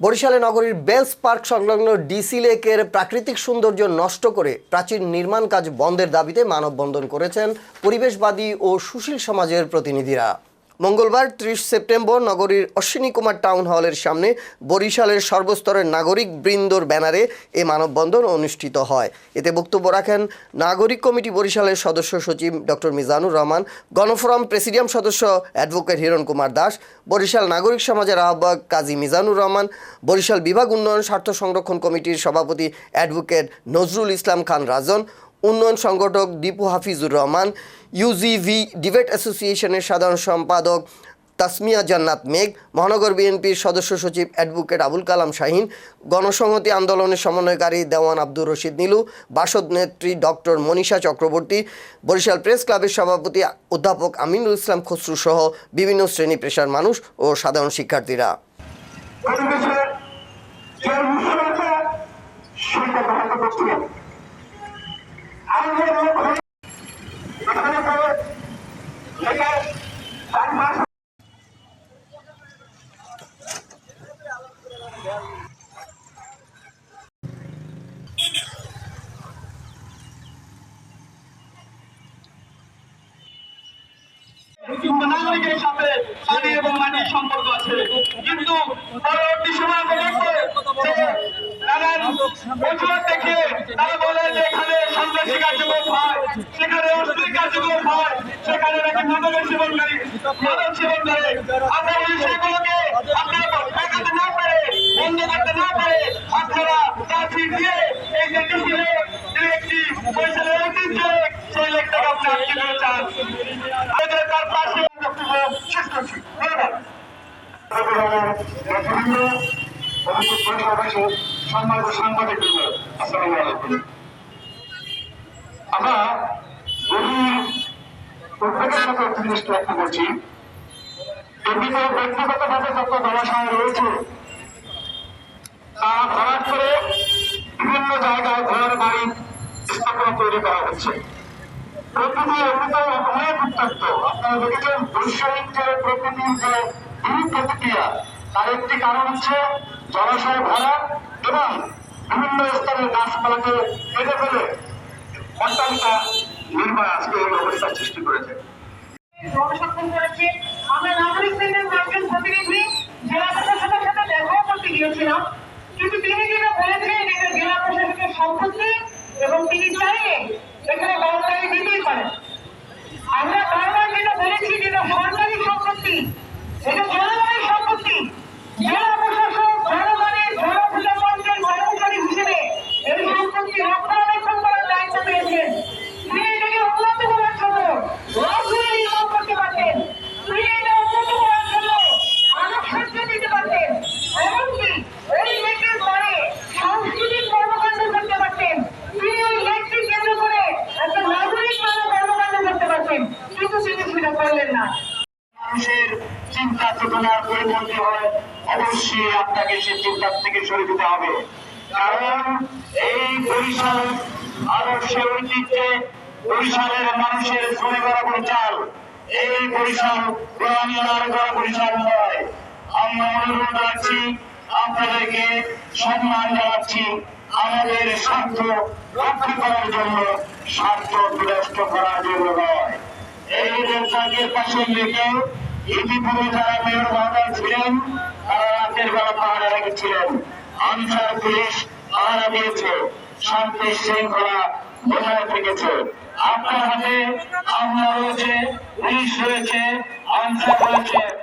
বরিশালে নগরীর bells park সংলগ্ন ডিসি লেকের প্রাকৃতিক সৌন্দর্য নষ্ট করে প্রাচীন নির্মাণ কাজ বন্ধের দাবিতে মানববন্ধন করেছেন পরিবেশবাদী ও সুশীল সমাজের প্রতিনিধিরা। মঙ্গলবার ত্রিশ সেপ্টেম্বর নগরীর অশ্বিনী কুমার টাউন হলের সামনে বরিশালের সর্বস্তরের নাগরিক বৃন্দর ব্যানারে এ মানববন্ধন অনুষ্ঠিত হয়। এতে বক্তব্য রাখেন নাগরিক কমিটি বরিশালের সদস্য সচিব ডক্টর মিজানুর রহমান, গণফোরাম প্রেসিডিয়াম সদস্য অ্যাডভোকেট হিরণ কুমার দাস, বরিশাল নাগরিক সমাজের আহ্বায়ক কাজী মিজানুর রহমান, বরিশাল বিভাগ উন্নয়ন স্বার্থ সংরক্ষণ কমিটির সভাপতি অ্যাডভোকেট নজরুল ইসলাম খান রাজন উন্নয়ন সংগঠক দীপু হাফিজুর রহমান ইউজিভি ডিবেট অ্যাসোসিয়েশনের সাধারণ সম্পাদক তাসমিয়া জান্নাত মেঘ, মহানগর বিএনপির সদস্য সচিব অ্যাডভোকেট আবুল কালাম শাহিন, গণসংহতি আন্দোলনের সমন্বয়কারী দেওয়ান আব্দুর রশিদ নীলু, বাসদ নেত্রী ডক্টর মনীষা চক্রবর্তী, বরিশাল প্রেস ক্লাবের সভাপতি অধ্যাপক আমিনুল ইসলাম খসরু সহ বিভিন্ন শ্রেণি পেশার মানুষ ও সাধারণ শিক্ষার্থীরা। পরিবেশের যে নাগরিকের সাথে পানি এবং মাটির সম্পর্ক আছে। কিন্তু পরবর্তী সময় আমরা দেখব যে নানান অজুহাত দেখিয়ে তারা বলে যে এখানে সন্ত্রাসী কার্যক্রম হয় সেখানে অশ্লীল কার্যক্রম হয় সেখানে নাকি মাদকের সেবনকারী মাদক সেবন করে আমরা বলি সেগুলোকে আপনারা ঠেকাতে না পারে, বন্ধ করতে না পারে, আপনারা চাকরি দিয়ে এই যে ডিসিলে একটি পয়সার ঐতিহ্য সেই লেখটাকে আপনি আটকে দিতে চান। আমাদের তার পাশে শেষ করছি। ধন্যবাদ। সম্মানিত বিভিন্ন জায়গায় ঘর বাড়ি স্থাপনা তৈরি করা হচ্ছে প্রকৃতি অনেক উত্তপ্ত আপনারা দেখেছেন বৈষয়িক যে প্রকৃতির যে প্রতিক্রিয়া তার একটি কারণ হচ্ছে জলাশয় ভরা এবং বিভিন্ন স্তরের গাছপালাকে কেটে ফেলে অট্টালিকা নির্মাণ আজকে এই অবস্থার সৃষ্টি করেছে। একজন প্রতিনিধি করতে গিয়েছিলাম। কিন্তু তিনি এবং তিনি পারেন। আমরা বারবার যেটা বলেছি, যেটা সরকারি সম্পত্তি এটা জনগণের সম্পত্তি জেলা প্রশাসক জনগণের জনপ্রজাতন্ত্রের কর্মচারী হিসেবে এই সম্পত্তি রক্ষণাবেক্ষণ করার দায়িত্ব পেয়েছেন তিনি এটাকে উন্নত করার জন্য রাজধানী নির্মাণ করতে পারতেন তিনি এটা উন্নত করার জন্য আলোকসজ্জ দিতে পারতেন এমনকি এই লেকের পরে সাংস্কৃতিক কর্মকাণ্ড করতে পারতেন তিনি ওই লেককে কেন্দ্র করে একটা নাগরিক মানব কর্মকাণ্ড করতে পারতেন কিন্তু তিনি সেটা করলেন না মানুষের চেতনার পরিপন্থী হয়, অবশ্যই আপনাকে সে চিন্তার থেকে সরে দিতে হবে। কারণ এই বরিশাল আদর্শের ঐতিহ্যে বরিশালের মানুষের শ্রমে করা বরিশাল এই বরিশাল গ্রামীণার করা বরিশাল নয়। আমরা অনুরোধ রাখছি, আপনাদেরকে সম্মান জানাচ্ছি, আমাদের স্বার্থ রক্ষা করার জন্য, স্বার্থ বিনষ্ট করার জন্য নয়। এই নেতাদের পাশে লেগে ইতিপূর্বে যারা মেয়র ছিলেন, তারা রাতের বেলা পাহাড়ে রেখেছিলেন। আনসার পুলিশ পাহারা দিয়েছে। শান্তি শৃঙ্খলা বজায় থেকেছে? আপনার হাতে আমরা রয়েছে, পুলিশ রয়েছে, আনসার রয়েছে।